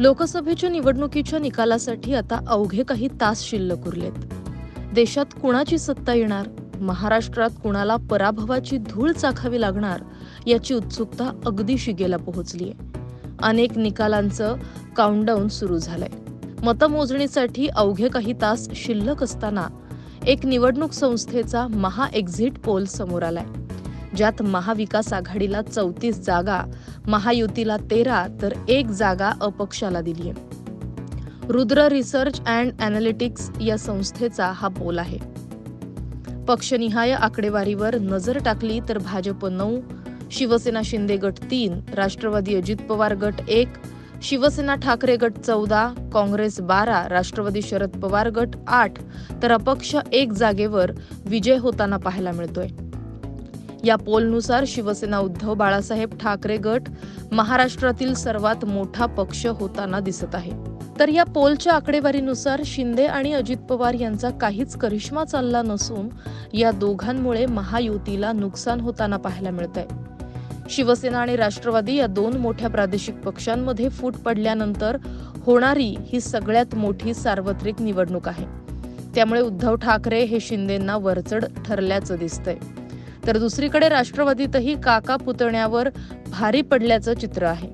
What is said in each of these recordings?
लोकसभेच्या निवडणुकीच्या निकालासाठी आता अवघे काही तास शिल्लक उरलेत. देशात कुणाची सत्ता येणार? महाराष्ट्रात कुणाला पराभवाची धूळ चाखावी लागणार? याची उत्सुकता अगदी शिगेला पोहोचलीय. अनेक निकालांचं काउंटडाऊन सुरू झालंय. मतमोजणीसाठी अवघे काही तास शिल्लक असताना एक निवडणूक संस्थेचा महा एक्झिट पोल समोर आलाय. ज्यात महाविकास आघाडीला चौतीस जागा महायुतीला तेरा तर एक जागा अपक्षाला दिली आहे. रुद्र रिसर्च अँड अनालिटिक्स या संस्थेचा हा पोल आहे. पक्षनिहाय आकडेवारीवर नजर टाकली तर भाजप नऊ शिवसेना शिंदे गट तीन राष्ट्रवादी अजित पवार गट एक शिवसेना ठाकरे गट चौदा काँग्रेस बारा राष्ट्रवादी शरद पवार गट आठ तर अपक्ष एक जागेवर विजय होताना पाहायला मिळतोय. या पोलनुसार शिवसेना उद्धव बाळासाहेब ठाकरे गट महाराष्ट्रातील सर्वात मोठा पक्ष होताना दिसत आहे. तर या पोलच्या आकडेवारीनुसार शिंदे आणि अजित पवार यांचा काहीच करिश्मा चालला नसून या दोघांमुळे महायुतीला नुकसान होताना पाहायला मिळत आहे शिवसेना आणि राष्ट्रवादी या दोन मोठ्या प्रादेशिक पक्षांमध्ये फूट पडल्यानंतर होणारी ही सगळ्यात मोठी सार्वत्रिक निवडणूक आहे. त्यामुळे उद्धव ठाकरे हे शिंदेंना वरचढ ठरल्याचं दिसतंय. तर दुसरीकडे राष्ट्रवादीतही काका पुतण्यावर भारी पडल्याचं चित्र आहे.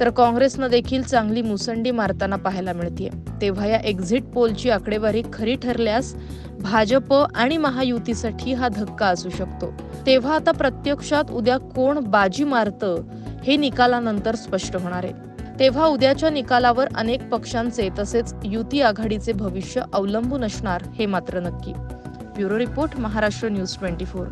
तर काँग्रेसनं देखील चांगली मुसंडी मारताना पाहायला मिळतीये. तेव्हा या एक्झिट पोलची आकडेवारी खरी ठरल्यास भाजप आणि महायुतीसाठी हा धक्का असू शकतो. तेव्हा आता प्रत्यक्षात उद्या कोण बाजी मारतं हे निकालानंतर स्पष्ट होणार आहे. तेव्हा उद्याच्या निकालावर अनेक पक्षांचे तसेच युती आघाडीचे भविष्य अवलंबून असणार हे मात्र नक्की. Bureau report Maharashtra news twenty four.